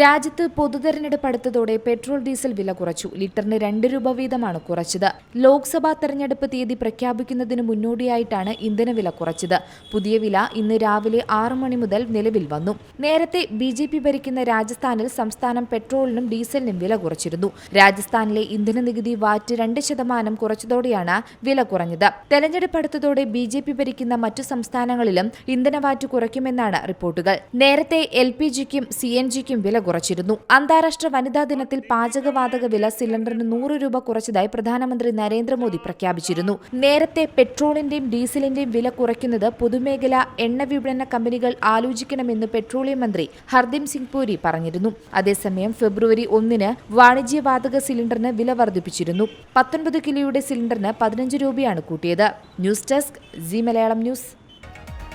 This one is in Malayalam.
രാജ്യത്ത് പൊതുതെരഞ്ഞെടുപ്പ് അടുത്തതോടെ പെട്രോൾ ഡീസൽ വില കുറച്ചു. ലിറ്ററിന് രണ്ട് രൂപ വീതമാണ് കുറച്ചത്. ലോക്സഭാ തെരഞ്ഞെടുപ്പ് തീയതി പ്രഖ്യാപിക്കുന്നതിന് മുന്നോടിയായിട്ടാണ് ഇന്ധനവില കുറച്ചത്. പുതിയ വില ഇന്ന് രാവിലെ ആറ് മണി മുതൽ നിലവിൽ വന്നു. നേരത്തെ ബി ജെ പി ഭരിക്കുന്ന രാജസ്ഥാനിൽ സംസ്ഥാനം പെട്രോളിനും ഡീസലിനും വില കുറച്ചിരുന്നു. രാജസ്ഥാനിലെ ഇന്ധന നികുതി വാറ്റ് രണ്ട് ശതമാനം കുറച്ചതോടെയാണ് വില കുറഞ്ഞത്. തെരഞ്ഞെടുപ്പ് അടുത്തതോടെ ബി ജെ പി ഭരിക്കുന്ന മറ്റു സംസ്ഥാനങ്ങളിലും ഇന്ധന വാറ്റ് കുറയ്ക്കുമെന്നാണ് റിപ്പോർട്ടുകൾ. നേരത്തെ എൽ പി ജിക്കും സി എൻ ജിക്കും വില കുറച്ചിരുന്നു. അന്താരാഷ്ട്ര വനിതാ ദിനത്തിൽ പാചകവാതക വില സിലിണ്ടറിന് നൂറ് രൂപ കുറച്ചതായി പ്രധാനമന്ത്രി നരേന്ദ്രമോദി പ്രഖ്യാപിച്ചിരുന്നു. നേരത്തെ പെട്രോളിന്റെയും ഡീസലിന്റെയും വില കുറയ്ക്കുന്നത് പൊതുമേഖലാ എണ്ണ വിപണന കമ്പനികൾ ആലോചിക്കണമെന്ന് പെട്രോളിയം മന്ത്രി ഹർദീപ് സിംഗ് പുരി പറഞ്ഞിരുന്നു. അതേസമയം ഫെബ്രുവരി ഒന്നിന് വാണിജ്യവാതക സിലിണ്ടറിന് വില വർദ്ധിപ്പിച്ചിരുന്നു. പത്തൊൻപത് കിലോയുടെ സിലിണ്ടറിന് പതിനഞ്ച് രൂപയാണ് കൂട്ടിയത്. News desk Zee Malayalam news.